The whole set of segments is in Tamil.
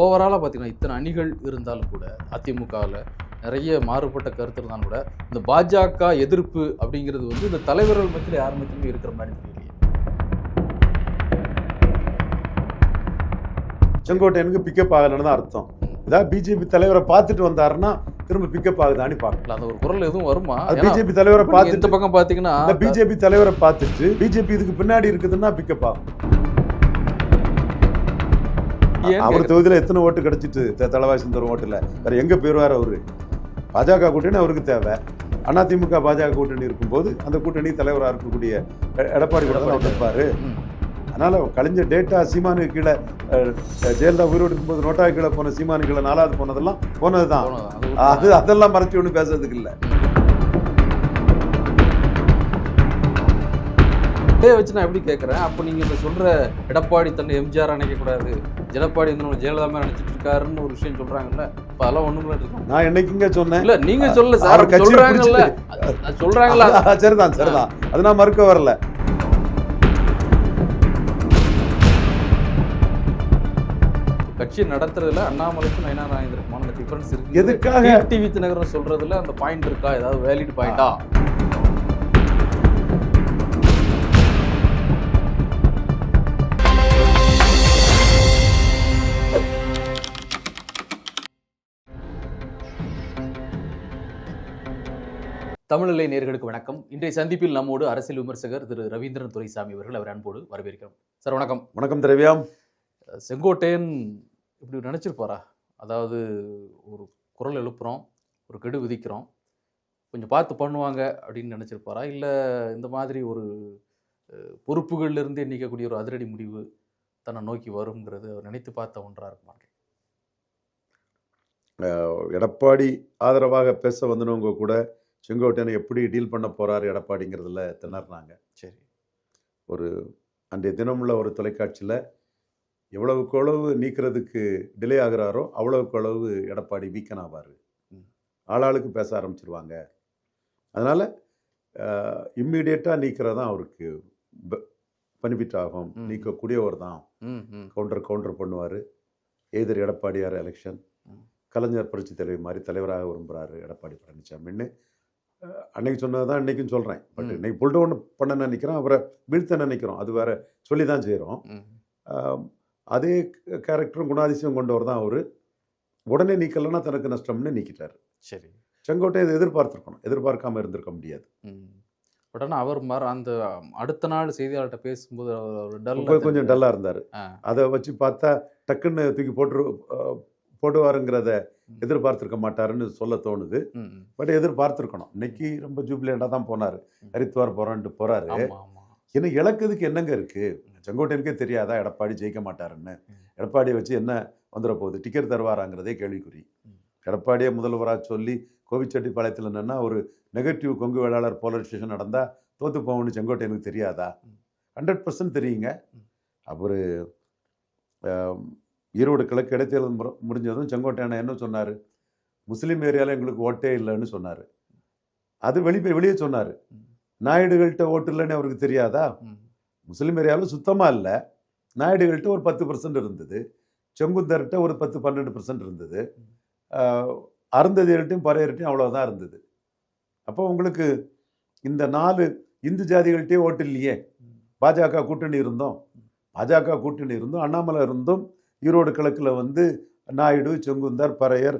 ஓவராலாக பார்த்தீங்கன்னா இத்தனை அணிகள் இருந்தாலும் கூட அதிமுகவில் நிறைய மாறுபட்ட கருத்து இருந்தாலும் கூட இந்த பாஜக எதிர்ப்பு அப்படிங்கிறது வந்து இந்த தலைவர்கள் மத்தியில் யார் மத்தியிலும் இருக்கிற மாதிரி தெரியலையே. செங்கோட்டையனுக்கு பிக்கப் ஆகலன்னு தான் அர்த்தம். இதான் பிஜேபி தலைவரை பார்த்துட்டு வந்தாருன்னா திரும்ப பிக்கப் ஆகுதான்னு பார்க்கலாம் அந்த ஒரு குரல் எதுவும் வருமா? பிஜேபி தலைவரை நீங்க இந்த பக்கம் பார்த்தீங்கன்னா பிஜேபி தலைவரை பார்த்துட்டு பிஜேபி இதுக்கு பின்னாடி இருக்குதுன்னா பிக்கப் ஆகும். அவர் தொகுதியில எத்தனை ஓட்டு கிடைச்சிட்டு த- தளவாய் சுந்தர் ஓட்டுல? வேற எங்க போயிருவார் அவரு? பாஜக கூட்டணி அவருக்கு தேவை. அதிமுக பாஜக கூட்டணி இருக்கும்போது அந்த கூட்டணி தலைவராக இருக்கக்கூடிய எடப்பாடி கூட தான் இருப்பாரு. அதனால கழிஞ்ச டேட்டா சீமானுக்கு கீழே ஜெயலலிதா உயிரோடு இருக்கும்போது நோட்டா கீழே போன சீமானு கீழே நாலாவது போனதெல்லாம் போனதுதான். போனது. ஒரு- அது அதெல்லாம் மறைச்சு ஒன்றும் பேசுறதுக்கு இல்லை. இதே வச்சு நான் எப்படி கேட்குறேன் அப்போ நீங்கள் இந்த சொல்கிற எடப்பாடி தன்னை எம்ஜிஆர் நினைக்க கூடாது எடப்பாடி வந்து நம்ம ஜெயலலிதா மாதிரி நினைச்சிட்டு இருக்காருன்னு ஒரு விஷயம் சொல்றாங்கல்ல? இப்போ அதெல்லாம் ஒண்ணும் இருக்கு நான் என்னைக்குங்க சொன்னேன்? இல்ல நீங்க சொல்லல சார். சொல்றாங்கல்ல. அது சரிதான் சரிதான். அது நான் மறுக்க வரல. கட்சி நடத்துறதுல அண்ணாமலைக்கும் நயனா நாயந்திரக்குமான அந்த டிஃபரன்ஸ் இருக்கு. எதுக்காக? டிவி தினகரன் சொல்றதுல அந்த பாயிண்ட் இருக்கா? ஏதாவது வேலிட் பாயிண்டா தமிழிலை நேர்களுக்கு வணக்கம். இன்றைய சந்திப்பில் நம்மோடு அரசியல் விமர்சகர் திரு ரவீந்திரன் துரைசாமி அவர்கள் அவர் அன்போடு வரவேற்கிறோம். சார் வணக்கம். வணக்கம் திரவியம் செங்கோட்டையன் இப்படி நினச்சிருப்பாரா? அதாவது ஒரு குரல் எழுப்புறோம் ஒரு கெடு விதிக்கிறோம் கொஞ்சம் பார்த்து பண்ணுவாங்க அப்படின்னு நினச்சிருப்பாரா? இல்லை இந்த மாதிரி ஒரு அஹ், பொறுப்புகள்ல இருந்து எண்ணிக்கக்கூடிய ஒரு அதிரடி முடிவு தன்னை நோக்கி வருங்கிறது அவர் நினைத்து பார்த்த ஒன்றா இருக்குமா? எடப்பாடி ஆதரவாக பேச வந்தவங்க கூட செங்கோட்டையனை எப்படி டீல் பண்ண போறாரு எடப்பாடிங்கிறதுல திணறினாங்க. சரி. ஒரு அன்றைய தினமுள்ள ஒரு தொலைக்காட்சியில் எவ்வளவுக்கு எவ்வளவு நீக்கிறதுக்கு டிலே ஆகுறாரோ அவ்வளவுக்கு அளவு எடப்பாடி வீக்கன் ஆவார். ஆளாளுக்கு பேச ஆரம்பிச்சிருவாங்க. அதனால் இம்மிடியேட்டாக நீக்கிறது தான் அவருக்கு பெனிஃபிட் ஆகும். நீக்கக்கூடியவர் தான். கவுண்டர் கவுண்டர் பண்ணுவார். எதிர் எடப்பாடியார் எலெக்ஷன். கலைஞர் புரட்சி தலைவர் மாதிரி தலைவராக விரும்புகிறாரு எடப்பாடி பழனிசாமின்னு அன்னைக்கு சொன்னது தான் இன்றைக்கும் சொல்கிறேன் பட். இன்னைக்கு புல் டவுன் பண்ண நினைக்கிறோம். அவரை வீழ்த்த நினைக்கிறோம். அது வேற சொல்லி தான் செய்கிறோம் அதே கேரக்டரும் குணாதிசயம் கொண்டவர் தான் அவர். உடனே நீக்கலைன்னா தனக்கு நஷ்டம்னு நீக்கிட்டார். சரி. செங்கோட்டை இதை எதிர்பார்த்துருக்கணும். எதிர்பார்க்காம இருந்திருக்க முடியாது. உடனே அவர் மறு அந்த அடுத்த நாள் செய்தியாளர்கிட்ட பேசும்போது அவர் டல் கொஞ்சம் டல்லாக இருந்தார். அதை வச்சு பார்த்தா டக்குன்னு தூக்கி போட்டு போடுவாருங்கிறத எதிர்பார்த்திருக்க மாட்டாருன்னு சொல்ல தோணுது. பட் எதிர்பார்த்திருக்கணும். இன்னைக்கு ரொம்ப ஜூப்ளியண்டாக தான் போனார். ஹரித்வார் போகிறான்ட்டு போகிறாரு ஏன்னா இழக்குதுக்கு என்னங்க இருக்கு? செங்கோட்டையனுக்கே தெரியாதா எடப்பாடி ஜெயிக்க மாட்டாருன்னு? எடப்பாடியை வச்சு என்ன வந்துட போகுது? டிக்கெட் தருவாராங்கிறதே கேள்விக்குறி. எடப்பாடியை முதல்வராக சொல்லி கோவிச்செட்டிப்பாளையத்தில் நின்னா ஒரு நெகட்டிவ் கொங்கு வேளாளர் போலரைசேஷன் நடந்தால் தோத்து போவோம்னு செங்கோட்டையனுக்கு தெரியாதா. ஹண்ட்ரட் பர்சன்ட் தெரியுங்க. அவர் ஈரோடு கிழக்கு இடைத்தேர்தல் முடிஞ்சதும் செங்கோட்டையனை என்ன சொன்னார்? முஸ்லீம் ஏரியாவில் எங்களுக்கு ஓட்டே இல்லைன்னு சொன்னார். அது வெளியே வெளியே சொன்னார். நாயுடுகள்கிட்ட ஓட்டு இல்லைன்னு அவருக்கு தெரியாதா? முஸ்லீம் ஏரியாவில் சுத்தமாக இல்லை. நாயுடுகள்கிட்ட ஒரு பத்து பர்சன்ட் இருந்தது. செங்குந்தர்கிட்ட ஒரு பத்து பன்னெண்டு பர்சன்ட் இருந்தது. அருந்ததிகள்ட்டையும் அருந்ததியர்கிட்டையும் பறையர்கிட்டையும் அவ்வளோதான் இருந்தது. அப்போ உங்களுக்கு இந்த நாலு இந்து ஜாதிகள்கிட்டயே ஓட்டு இல்லையே? பாஜக கூட்டணி இருந்தோம். பாஜக கூட்டணி இருந்தும். அண்ணாமலை இருந்தும் ஈரோடு கிழக்கில் வந்து நாயுடு செங்குந்தர் பறையர்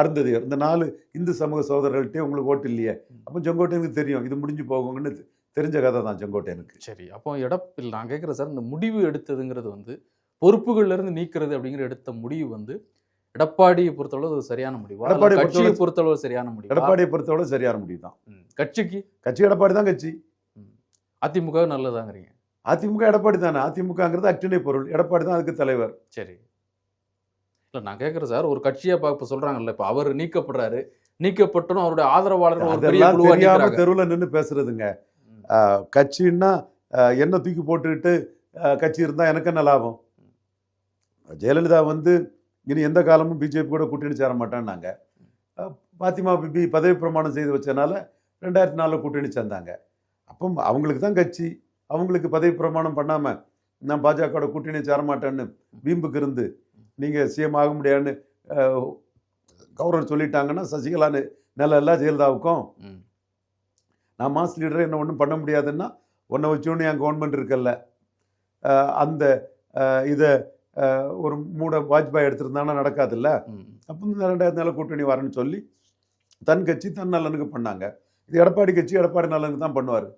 அருந்ததியர். இந்த நாலு இந்து சமூக சகோதரர்கள்ட்டே உங்களுக்கு ஓட்டு இல்லையே. அப்போ செங்கோட்டையனுக்கு தெரியும். இது முடிஞ்சு போகுங்கன்னு தெரிஞ்ச கதை தான் செங்கோட்டையனுக்கு. சரி. அப்போ எடப்பில் நான் கேட்குறேன் சார் இந்த முடிவு எடுத்ததுங்கிறது வந்து பொறுப்புகள்ல இருந்து நீக்கிறது அப்படிங்கிற எடுத்த முடிவு வந்து எடப்பாடியை பொறுத்தளவு அது சரியான முடிவா? அல்லது எடப்பாடியை கட்சியை பொறுத்தளவு பொறுத்தளவு சரியான முடிவா? எடப்பாடியை பொறுத்தவரை சரியான முடிவு தான். கட்சிக்கு? கட்சி எடப்பாடி தான் கட்சி. அதிமுக நல்லதாங்கிறீங்க. அதிமுக எடப்பாடி தானே? அதிமுகங்கிறது அக்டினை பொருள். எடப்பாடி தான் அதுக்கு தலைவர். சரி. இல்ல நான் கேட்குறேன் சார். ஒரு கட்சியை பார்க்க சொல்றாங்கல்ல இப்போ அவர் நீக்கப்படுறாரு நீக்கப்பட்டனும் அவருடைய ஆதரவாளர்கள் தெரியாம. தெருவில் நின்று பேசுறதுங்க. கட்சின்னா என்ன தூக்கி போட்டுக்கிட்டு கட்சி இருந்தால் எனக்கு என்ன லாபம்? ஜெயலலிதா வந்து இனி எந்த காலமும் பிஜேபி கூட கூட்டணி சேர மாட்டான்னாங்க. பாத்திமா பிபி பதவி பிரமாணம் செய்து வச்சனால ரெண்டாயிரத்தி நாலில் கூட்டணி சேர்ந்தாங்க. அப்போ அவங்களுக்கு தான் கட்சி. அவங்களுக்கு பதவி பிரமாணம் பண்ணாமல் நான் பாஜகவோட கூட்டணி சேர மாட்டேன்னு வீம்புக்கு இருந்து நீங்கள் சிஎம் ஆக முடியாதுன்னு கௌரவர் சொல்லிட்டாங்கன்னா சசிகலான்னு நில இல்லை ஜெயலலிதாவுக்கும். நான் மாஸ் லீடரை என்ன ஒன்றும் பண்ண முடியாதுன்னா உன்னை வச்சோன்னு என் கவர்மெண்ட் இருக்கல்ல. அந்த இதை ஒரு மூட வாஜ்பாய் எடுத்திருந்தானா நடக்காதுல்ல. அப்போ ரெண்டாயிரத்தி நாலு கூட்டணி வரேன்னு சொல்லி தன் கட்சி தன் நலனுக்கு பண்ணாங்க. இது எடப்பாடி கட்சி எடப்பாடி நலனுக்கு தான் பண்ணுவார்.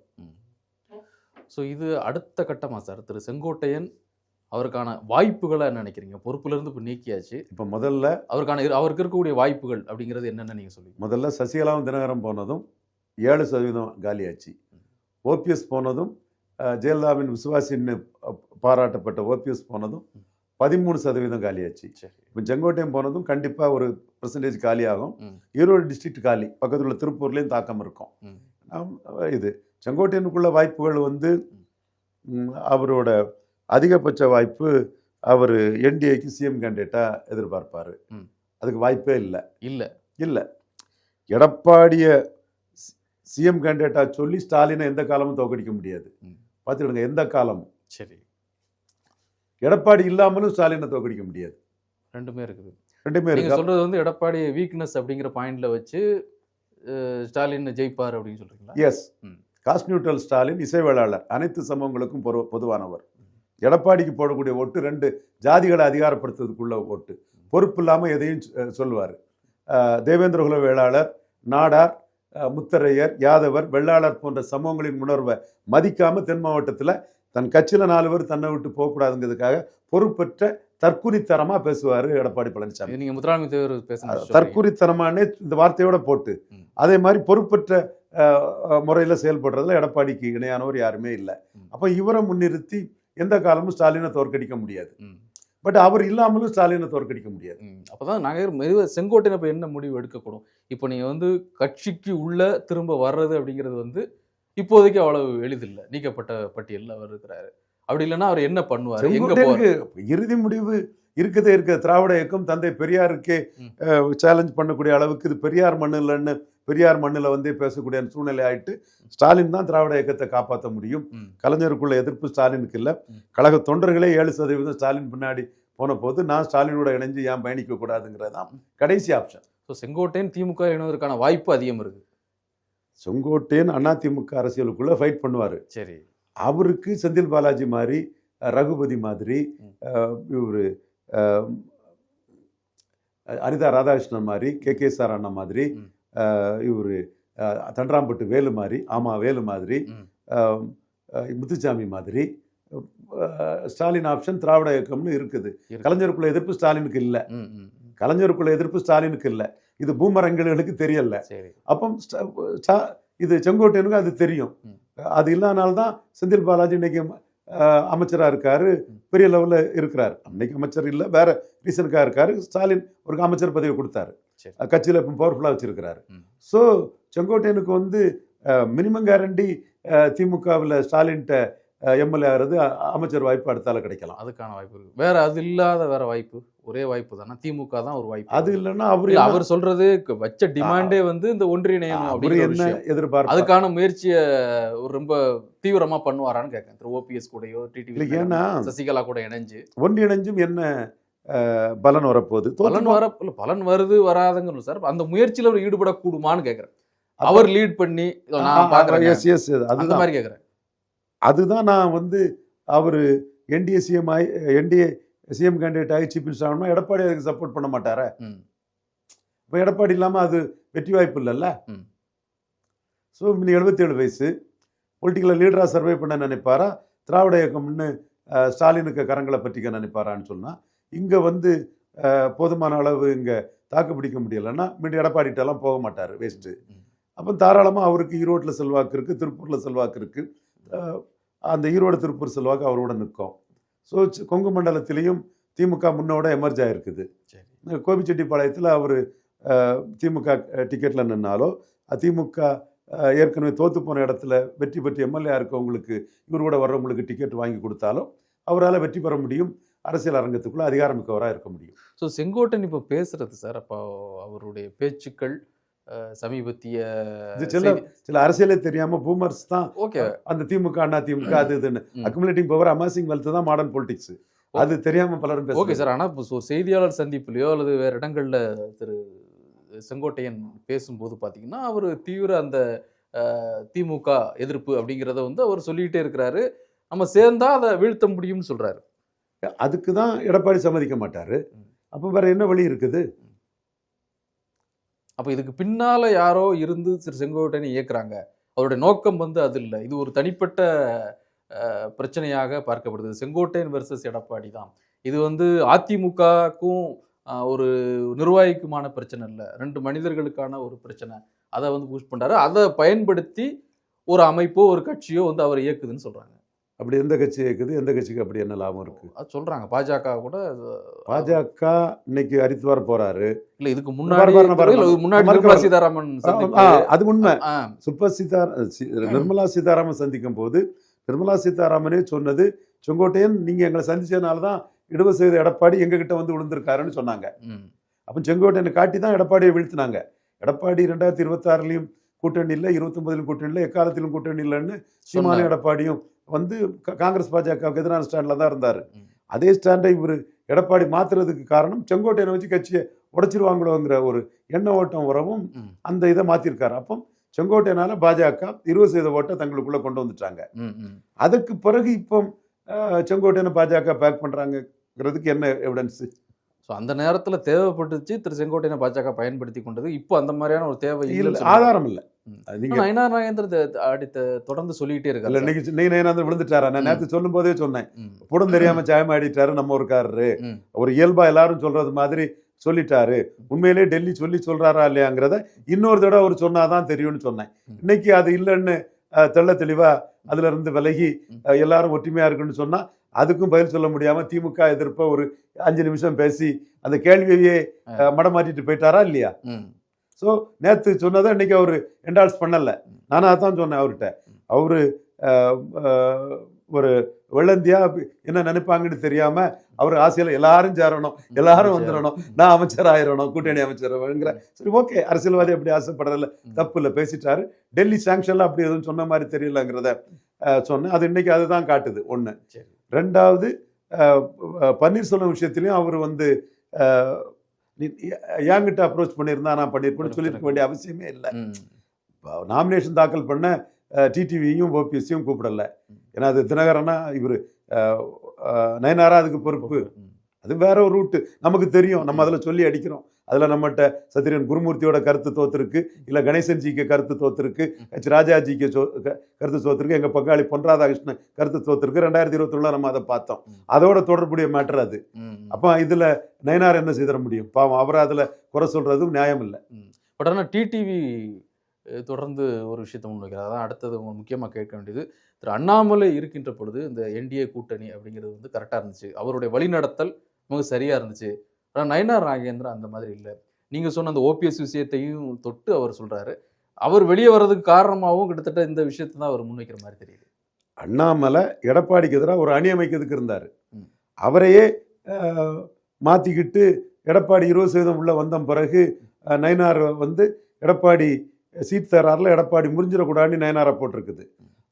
ஸோ இது அடுத்த கட்டமா சார் திரு செங்கோட்டையன் அவருக்கான வாய்ப்புகளை என்ன நினைக்கிறீங்க? பொறுப்புலேருந்து இப்போ நீக்கியாச்சு. இப்போ முதல்ல அவருக்கான அவருக்கு இருக்கக்கூடிய வாய்ப்புகள் அப்படிங்கிறது என்னென்ன நீங்கள் சொல்லுவீங்க? முதல்ல சசிகலாவும் தினகரன் போனதும் ஏழு சதவீதம் காலியாச்சு. ஓபிஎஸ் போனதும் ஜெயலலிதாவின் விசுவாசின்னு பாராட்டப்பட்ட ஓபிஎஸ் போனதும் பதிமூணு சதவீதம் காலியாச்சு. சரி. இப்போ செங்கோட்டையன் போனதும் கண்டிப்பாக ஒரு பர்சன்டேஜ் காலியாகும். ஈரோடு டிஸ்ட்ரிக்ட் காலி. பக்கத்தில் உள்ள திருப்பூர்லேயும் தாக்கம் இருக்கும். இது. செங்கோட்டையனுக்குள்ள வாய்ப்புகள் வந்து அவரோட அதிகபட்ச வாய்ப்பு அவர் என்டிஏக்கு சிஎம் கேண்டிடேட்டாக எதிர்பார்ப்பார். அதுக்கு வாய்ப்பே இல்லை. இல்லை. இல்லை. எடப்பாடிய சிஎம் கேண்டிடேட்டாக சொல்லி ஸ்டாலினை எந்த காலமும் தோக்கடிக்க முடியாது. பார்த்துக்கிடுங்க எந்த காலமும். சரி. எடப்பாடி இல்லாமலும் ஸ்டாலினை தோக்கடிக்க முடியாது. ரெண்டுமே இருக்குது. ரெண்டுமே இருக்கு? சொல்றது வந்து எடப்பாடி வீக்னஸ் அப்படிங்கிற பாயிண்ட்ல வச்சு ஸ்டாலின் ஜெயிப்பார் அப்படின்னு சொல்றீங்களா? எஸ். காஸ்ட் நியூட்ரல் ஸ்டாலின் இசை வேளாளர் அனைத்து சமூகங்களுக்கும் பொரு பொதுவானவர். எடப்பாடிக்கு போடக்கூடிய ஓட்டு ரெண்டு ஜாதிகளை அதிகாரப்படுத்துறதுக்குள்ள ஓட்டு. பொறுப்பு இல்லாமல் எதையும் சொல்லுவார் தேவேந்திரகுல வேளாளர் நாடார் முத்தரையர் யாதவர் வெள்ளாளர் போன்ற சமூகங்களின் உணர்வை மதிக்காம தென் மாவட்டத்தில் தன் கட்சியில் நாலு பேர் தன்னை விட்டு போகக்கூடாதுங்கிறதுக்காக பொறுப்பற்ற தற்குறித்தனமாக பேசுவார் எடப்பாடி பழனிசாமி. இது நீங்க முத்துராமி தேவர் பேசுன தற்குறித்தனமானே இந்த வார்த்தையோட போட்டு. அதே மாதிரி பொறுப்பற்ற முறையில் செயல்படுறதுல எடப்பாடிக்கு இணையானவர் யாருமே இல்லை. அப்போ இவரை முன்னிறுத்தி எந்த காலமும் ஸ்டாலினை தோற்கடிக்க முடியாது. பட் அவர் இல்லாமலும் ஸ்டாலினை தோற்கடிக்க முடியாது. அப்பதான் நாங்க மெதுவா செங்கோட்டையன் இப்ப என்ன முடிவு எடுக்கக்கூடும் இப்போ நீங்க வந்து கட்சிக்கு உள்ள திரும்ப வர்றது அப்படிங்கிறது வந்து இப்போதைக்கு அவ்வளவு எளிதில்லை நீக்கப்பட்ட பட்டியலில் அவர் இருக்கிறாரு அப்படி இல்லைன்னா அவர் என்ன பண்ணுவார் எங்க இறுதி முடிவு இருக்கதே இருக்க திராவிட இயக்கம் தந்தை பெரியாருக்கே. சேலஞ்ச் பண்ணக்கூடிய அளவுக்கு இது பெரியார் மண்ணு இல்லைன்னு பெரியார் மண்ணில் வந்து பேசக்கூடிய சூழ்நிலை ஆயிட்டு ஸ்டாலின் தான் திராவிட இயக்கத்தை காப்பாற்ற முடியும். கலைஞருக்குள்ள எதிர்ப்பு ஸ்டாலினுக்கு இல்லை. கழக தொண்டர்களே ஏழு சதவீதம் ஸ்டாலின் பின்னாடி போன போது நான் ஸ்டாலினோட இணைஞ்சு ஏன் பயணிக்க கூடாதுங்கிறது தான் கடைசி ஆப்ஷன் ஸோ செங்கோட்டையன் திமுக இணைவதற்கான வாய்ப்பு அதிகம் இருக்கு செங்கோட்டையன் அதிமுக அரசியலுக்குள்ள ஃபைட் பண்ணுவார் சரி அவருக்கு செந்தில் பாலாஜி மாதிரி ரகுபதி மாதிரி. இவர் அனிதா ராதாகிருஷ்ணன் மாதிரி கே கே சார் அண்ணா மாதிரி. இவர் தண்டராம்பட்டு வேலு மாதிரி ஆமா வேலு மாதிரி ம். அஹ், அஹ், முத்துசாமி மாதிரி ஸ்டாலின் ஆப்ஷன் திராவிட இயக்கம்னு இருக்குது. இருக்கு. கலைஞருக்குள்ள எதிர்ப்பு ஸ்டாலினுக்கு இல்லை. கலைஞருக்குள்ள எதிர்ப்பு ஸ்டாலினுக்கு இல்லை. இது பூமரங்களுக்கு தெரியல. அப்போ இது செங்கோட்டையனுக்கு அது தெரியும். அது இல்லாதனால்தான் செந்தில் பாலாஜி இன்னைக்கு அஹ், அமைச்சரா இருக்காரு. பெரிய லெவலில் இருக்கிறார். அன்னைக்கு அமைச்சர் இல்லை வேற ரீசனுக்காக இருக்காரு. ஸ்டாலின் ஒரு அமைச்சர் பதவி கொடுத்தாரு. கட்சியில இப்போ பவர்ஃபுல்லாக வச்சிருக்கிறாரு. ஸோ செங்கோட்டையனுக்கு வந்து மினிமம் கேரண்டி திமுகவில் ஸ்டாலின்கிட்ட எம்எல்ஏ ஆகிறது அமைச்சர் வாய்ப்பு அடுத்தால கிடைக்கலாம். அதுக்கான வாய்ப்பு இருக்கு. வேற அது இல்லாத வேற வாய்ப்பு. ஒரே வாய்ப்பு தானே? திமுக தான் ஒரு வாய்ப்பு. அது இல்லைன்னா அவரு அவர் சொல்றது வச்ச டிமாண்டே வந்து இந்த ஒன்றிணையம் ஒரு என்ன எதிர்பார்ப்பு அதுக்கான முயற்சியை ஒரு ரொம்ப தீவிரமா பண்ணுவாரான்னு கேட்கேன் திரு ஓபிஎஸ் கூடயோ டிடிவி ஏன்னா சசிகலா கூட இணைஞ்சு. ஒன்றிணைஞ்சும் என்ன பலன் வரப்போகுது. பலன் வர பலன் வருது வராதுங்கன்னு சார். அந்த முயற்சியில அவர் ஈடுபடக்கூடுமான்னு கேக்குறேன். அவர் லீட் பண்ணி நான் பாக்குறேன் எஸ் எஸ் அதுதான். மாதிரி கேக்குறேன். அதுதான் நான் வந்து அவர் என்டிஏ சிஎம் ஆகி என்டிஏ சிஎம் கேண்டிடேட் ஆகி சீஃப் மினிஸ்டர் ஆகணும்னா எடப்பாடி அதுக்கு சப்போர்ட் பண்ண மாட்டாரா. இப்போ எடப்பாடி இல்லாமல் அது வெற்றி வாய்ப்பு இல்லைல்ல. ஸோ இன்னும் எழுபத்தேழு வயசு. பொலிட்டிக்கல் லீடராக சர்வே பண்ண நினைப்பாரா? திராவிட இயக்கம்னு ஸ்டாலினுக்கு கரங்களை பற்றிக்க நினைப்பாரான்னு சொன்னால் இங்கே வந்து போதுமான அளவு இங்கே தாக்கு பிடிக்க முடியலைன்னா மீண்டும் எடப்பாடிட்டெல்லாம் போக மாட்டார் வேஸ்ட்டு. அப்போ தாராளமாக அவருக்கு ஈரோட்டில் செல்வாக்கு இருக்குது திருப்பூரில் செல்வாக்கு இருக்குது அந்த ஈரோடு திருப்பூர் செல்வாக்கு அவரோட நிற்கும். ஸோ கொங்கு மண்டலத்திலையும் திமுக முன்னோட எமர்ஜ் ஆயிருக்குது. சரி. கோபிச்செட்டிப்பாளையத்தில் அவர் திமுக டிக்கெட்டில் நின்னாலோ திமுக ஏற்கனவே தோத்து போன இடத்துல வெற்றி பெற்று எம்எல்ஏ இருக்கவங்களுக்கு இவர் கூட வர்றவங்களுக்கு டிக்கெட் வாங்கி கொடுத்தாலும் அவரால் வெற்றி பெற முடியும். அரசியல் அரங்கத்துக்குள்ள அதிகாரமிக்கவராக இருக்க முடியும். ஸோ செங்கோட்டன் இப்போ பேசுறது சார் அப்போ அவருடைய பேச்சுக்கள் சமீபத்திய சில சில அரசியலே தெரியாம பூமர்ஸ் தான் ஓகே. அந்த திமுக அண்ணா திமுக அது இதுன்னு. அக்குமுலேட்டிங் பவர் அமாசிங் வெல்த் தான் மாடர்ன் பொலிட்டிக்ஸ் அது தெரியாம பலரும் ஓகே சார் ஆனால் இப்போ செய்தியாளர் சந்திப்புலையோ அல்லது வேறு இடங்களில் திரு செங்கோட்டையன் பேசும்போது பார்த்தீங்கன்னா அவர் தீவிர அந்த திமுக எதிர்ப்பு அப்படிங்கிறத வந்து அவர் சொல்லிக்கிட்டே இருக்கிறாரு. நம்ம சேர்ந்தா அதை வீழ்த்த முடியும்னு சொல்றாரு. அதுக்கு தான் எடப்பாடி சம்மதிக்க மாட்டார். அப்போ வேறு என்ன வழி இருக்குது? அப்போ இதுக்கு பின்னால் யாரோ இருந்து திரு செங்கோட்டையனை இயக்குறாங்க. அவருடைய நோக்கம் வந்து அது இல்லை. இது ஒரு தனிப்பட்ட பிரச்சனையாக பார்க்கப்படுது. செங்கோட்டையன் வெர்சஸ் எடப்பாடி தான். இது வந்து அதிமுகக்கும் ஒரு நிர்வாகிக்குமான பிரச்சனை இல்லை. ரெண்டு மனிதர்களுக்கான ஒரு பிரச்சனை. அதை வந்து புஷ் பண்ணுறாரு அதை பயன்படுத்தி ஒரு அமைப்போ ஒரு கட்சியோ வந்து அவர் இயக்குதுன்னு சொல்கிறாங்க அப்படி எந்த கட்சி இருக்குது எந்த கட்சிக்கு அப்படி என்ன லாபம் இருக்கு? அது சொல்றாங்க. பாஜக கூட பாஜக இன்னைக்கு ஹரித்வார் போறாரு. இல்ல இதுக்கு முன்னாடி முன்னாடி. சீதாராமன். அது உண்மை. சூப்பர் சீதா நிர்மலா சீதாராமன் சந்திக்கும் போது நிர்மலா சீதாராமனே சொன்னது செங்கோட்டையன் நீங்க எங்களை சந்திச்சதுனால தான் இடவு செய்த எடப்பாடி எங்க கிட்ட வந்து விழுந்திருக்காருன்னு சொன்னாங்க. அப்போ செங்கோட்டையனை காட்டி தான் எடப்பாடியை வீழ்த்தினாங்க. எடப்பாடி ரெண்டாயிரத்தி இருபத்தாறுலையும் கூட்டணி இல்லை இருபத்தொன்பதிலும் கூட்டணி இல்லை எக்காலத்திலும் கூட்டணி இல்லைன்னு சொன்னார். எடப்பாடியும் வந்து காங்கிரஸ் பாஜகவுக்கு எதிரான ஸ்டாண்டில் தான் இருந்தார். அதே ஸ்டாண்டை இவர் எடப்பாடி மாத்துறதுக்கு காரணம் செங்கோட்டையனை வச்சு கட்சியை உடைச்சிருவாங்களோங்கிற ஒரு எண்ண ஓட்டம் வரவும். அந்த இதை மாத்திருக்காரு அப்போ செங்கோட்டையனால பாஜக இருபது சதவீத ஓட்டை தங்களுக்குள்ள கொண்டு வந்துட்டாங்க. அதுக்கு பிறகு இப்போ செங்கோட்டையனை பாஜக பேக் பண்றாங்கிறதுக்கு என்ன எவிடன்ஸ் ஸோ அந்த நேரத்துல தேவைப்பட்டுச்சு திரு செங்கோட்டையனை பாஜக பயன்படுத்தி கொண்டது இப்போ அந்த மாதிரியான ஒரு தேவை இல்ல ஆதாரம் இல்ல நீங்க நாகேந்திர த- அடுத்த தொடர்ந்து சொல்லிக்கிட்டே இல்ல இருக்காரு இன்னைக்கு நீ நேரம் விழுந்துட்டாரா? நான் சொல்லும் போதே சொன்னேன். புடம் தெரியாம சாயம் ஆடிட்டாரு நம்ம ஊருக்காரரு. ம். ஒரு இயல்பா எல்லாரும் சொல்றது மாதிரி சொல்லிட்டாரு. உண்மையிலேயே டெல்லி சொல்லி சொல்றாரா இல்லையாங்கிறத இன்னொரு தடவை அவர் சொன்னாதான் தெரியும்னு சொன்னேன். இன்னைக்கு அது இல்லைன்னு தெள்ள தெளிவா அதுல இருந்து விலகி எல்லாரும் ஒற்றுமையா இருக்குன்னு சொன்னா அதுக்கும் பதில் சொல்ல முடியாம திமுக எதிர்ப்ப ஒரு அஞ்சு நிமிஷம் பேசி அந்த கேள்வியையே மடமாட்டிட்டு போயிட்டாரா இல்லையா? ஸோ நேற்று சொன்னதை இன்னைக்கு அவர் என்டால்ஸ் பண்ணல. நானும் அதான் சொன்னேன் அவர்கிட்ட. அவரு ஒரு வெள்ளந்தியா என்ன நினைப்பாங்கன்னு தெரியாம அவர் ஆசையில எல்லாரும் சேரணும் எல்லாரும் வந்துடணும் நான் அமைச்சர் ஆயிரணும் கூட்டணி அமைச்சர் சரி ஓகே அரசியல்வாதி அப்படி ஆசைப்படுறதில்ல தப்பு இல்லை பேசிட்டாரு. டெல்லி சாங்ஷன்ல அப்படி எதுவும் சொன்ன மாதிரி தெரியலங்கிறத சொன்னேன். அது இன்னைக்கு அதுதான் காட்டுது சரி. ரெண்டாவது பன்னீர்செல்வம் விஷயத்திலையும் அவர் வந்து நீ- என்கிட்ட அப்ரோச் பண்ணியிருந்தா நான் பண்ணியிருப்பேன்னு சொல்லியிருக்க வேண்டிய அவசியமே இல்லை. நாமினேஷன் தாக்கல் பண்ண டிடிவியும் ஓபிஎஸ்சியும் கூப்பிடல. ஏன்னா அது தினகரனா இவர் நயனாரா அதுக்கு பொறுப்பு. அது வேற ஒரு ரூட்டு நமக்கு தெரியும். நம்ம அதில் சொல்லி அடிக்கிறோம். அதில் நம்மகிட்ட சத்திரியன் குருமூர்த்தியோட கருத்து தோத்துருக்கு இல்லை கணேசன் ஜிக்கு கருத்து தோத்துருக்கு ஹெச் ராஜாஜிக்கு சோ க- கருத்து தோத்துருக்கு எங்கள் பங்காளி பொன் ராதாகிருஷ்ணன் கருத்து தோத்துருக்கு. ரெண்டாயிரத்தி இருபத்தொன்னுல நம்ம அதை பார்த்தோம். அதோட தொடர்புடைய மேட்டர் அது. அப்போ இதில் நயனார் என்ன செய்திட முடியும்? பாவம் அவரை அதில் குறை சொல்றதும் நியாயம் இல்லை. பட் ஆனால் டிடிவி தொடர்ந்து ஒரு விஷயத்தை முன்வைக்கிறார் அதான் அடுத்தது முக்கியமாக கேட்க வேண்டியது திரு அண்ணாமலை இருக்கின்ற பொழுது இந்த என்டிஏ கூட்டணி அப்படிங்கிறது வந்து கரெக்டாக இருந்துச்சு. அவருடைய வழிநடத்தல் மிக சரியாக இருந்துச்சு. ஆனால் நயனார் நாகேந்திரன் அந்த மாதிரி இல்லை. நீங்கள் சொன்ன அந்த ஓபிஎஸ் விஷயத்தையும் தொட்டு அவர் சொல்கிறாரு அவர் வெளியே வர்றதுக்கு காரணமாகவும் கிட்டத்தட்ட இந்த விஷயத்தை தான் அவர் முன்வைக்கிற மாதிரி தெரியுது. அண்ணாமலை எடப்பாடிக்கு எதிராக ஒரு அணி அமைக்கிறதுக்கு இருந்தார். அவரையே அஹ், மாத்திக்கிட்டு எடப்பாடி இருபது சதவீதம் உள்ள வந்த பிறகு நயனார் வந்து எடப்பாடி சீட் தராரில் எடப்பாடி முறிஞ்சிடக்கூடாதுன்னு நயனாரை போட்டிருக்குது.